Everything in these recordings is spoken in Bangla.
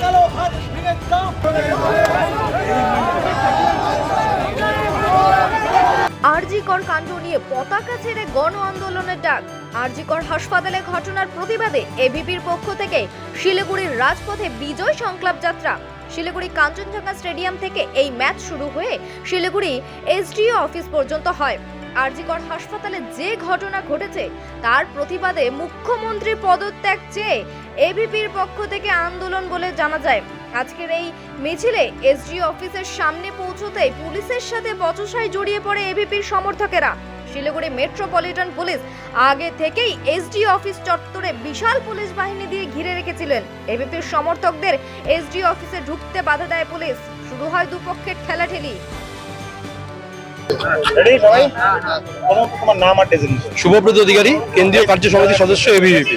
কালো আরজিকর কাণ্ড নিয়ে পতাকা ছেড়ে গণ আন্দোলনের ডাক। আরজিকর হাসপাতালে ঘটনার প্রতিবাদে এবিপির পক্ষ থেকে শিলিগুড়ির রাজপথে বিজয় সংক্লাপ যাত্রা। শিলিগুড়ি কাঞ্চনজঙ্ঘা স্টেডিয়াম থেকে এই ম্যাচ শুরু হয়ে শিলিগুড়ি এসডিও অফিস পর্যন্ত হয়। আরজিকর হাসপাতালে যে ঘটনা ঘটেছে, তার প্রতিবাদে মুখ্যমন্ত্রীর পদত্যাগ চেয়ে এবিপির পক্ষ থেকে আন্দোলন বলে জানা যায়। আজকের এই মিছিলে এসডি অফিসের সামনে পৌঁছতেই পুলিশের সাথে বচসায় জড়িয়ে পড়ে এবিপির সমর্থকেরা। শিলিগুড়ি মেট্রোপলিটন পুলিশ আগে থেকেই এসডি অফিস চত্বরে বিশাল পুলিশ বাহিনী দিয়ে ঘিরে রেখেছিলেন। এবিপির সমর্থকদের এসডি অফিসে ঢুকতে বাধা দেয় পুলিশ। শুরু হয় দুপক্ষের ঠেলাঠেলি। রেডি সবাই? তোমার নাম আর শুভব্রত অধিকারী কেন্দ্রীয় কার্য সমিতির সদস্য এবিভিপি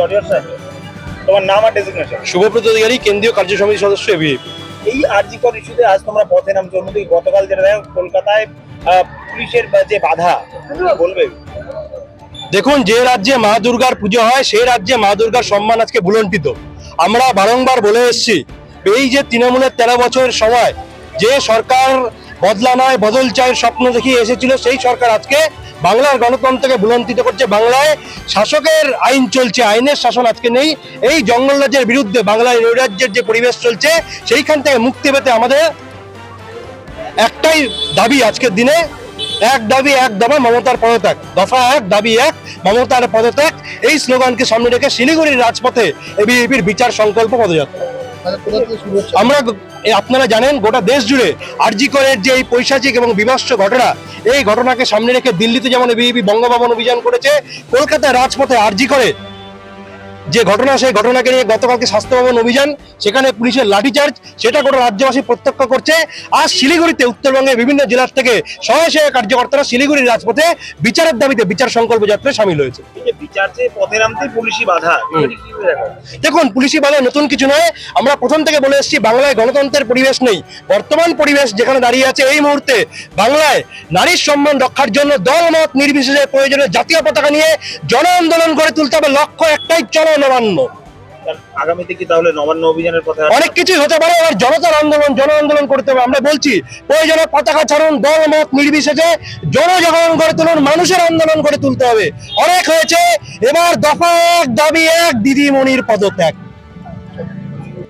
অডিও স্যার তোমার নাম আর ডেজিগনেশন শুভব্রত অধিকারী কেন্দ্রীয় কার্য সমিতির সদস্য এবিভিপি এই আরজিকর ইস্যুতে আজ তোমরা পথে নামছো। অন্যদিকে গতকাল যেটা দেখো কলকাতায় পুলিশের যে বাধা বলবে? দেখুন যে রাজ্যে মা দুর্গার পুজো হয় সেই রাজ্যে মা দুর্গার সম্মান আজকে ভুলণ্ঠিত আমরা বারংবার বলে এসেছি এই যে তৃণমূলের তেরো বছরের সময় যে সরকার বদলা নয়, বদল চায়ের স্বপ্ন দেখিয়ে এসেছিল, সেই সরকার আজকে বাংলার গণতন্ত্রকে ভুলণ্ঠিত করছে। বাংলায় শাসকের আইন চলছে, আইনের শাসন আজকে নেই। এই জঙ্গল রাজ্যের বিরুদ্ধে বাংলায় নৈরাজ্যের যে পরিবেশ চলছে, সেইখান থেকে মুক্তি পেতে আমাদের একটাই দাবি আজকের দিনে। এক দাবি, এক দফা মমতার পদত্যাগ। দফা এক, দাবি এক, মমতার পদত্যাগ। এই স্লোগানকে সামনে রেখে শিলিগুড়ির রাজপথে এবিএপির বিচার সংকল্প পদযাত্রা। আমরা আপনারা জানেন, গোটা দেশ জুড়ে আরজি করের যে এই পৈশাচিক এবং বিভৎস ঘটনা, এই ঘটনাকে সামনে রেখে দিল্লিতে যেমন বিএবি বঙ্গভবন অভিযান করেছে, কলকাতায় রাজপথে আরজি করে যে ঘটনা সেই ঘটনাকে নিয়ে গতকালকে স্বাস্থ্য ভবন অভিযান সেখানে পুলিশের লাঠিচার্জ সেটা গোটা রাজ্যবাসী প্রত্যক্ষ করছে। আর শিলিগুড়িতে উত্তরবঙ্গের বিভিন্ন জেলার থেকে সহায়সহায়ক কার্যকর্তারা শিলিগুড়ির রাজপথে বিচারের দাবিতে বিচার সংকল্প যাত্রায় সামিল হয়েছে। দেখুন পুলিশি বাধা নতুন কিছু নয়। আমরা প্রথম থেকে বলে এসেছি বাংলায় গণতন্ত্রের পরিবেশ নেই। বর্তমান পরিবেশ যেখানে দাঁড়িয়ে আছে এই মুহূর্তে বাংলায় নারীর সম্মান রক্ষার জন্য দলমত নির্বিশেষে প্রয়োজনে জাতীয় পতাকা নিয়ে জন আন্দোলন গড়ে তুলতে হবে। লক্ষ্য একটাই চলো নবান্ন। আগামীতে কি তাহলে নবান্ন অভিযানের কথা অনেক কিছুই হতে পারে আর জনতার আন্দোলন জন আন্দোলন করতে হবে। আমরা বলছি প্রয়োজনে পতাকা ছাড়ুন দল মত নির্বিশেষে জনজাগরণ করে তুলুন মানুষের আন্দোলন করে তুলতে হবে। অনেক হয়েছে এবার দফা এক দাবি এক দিদিমণির পদত্যাগ।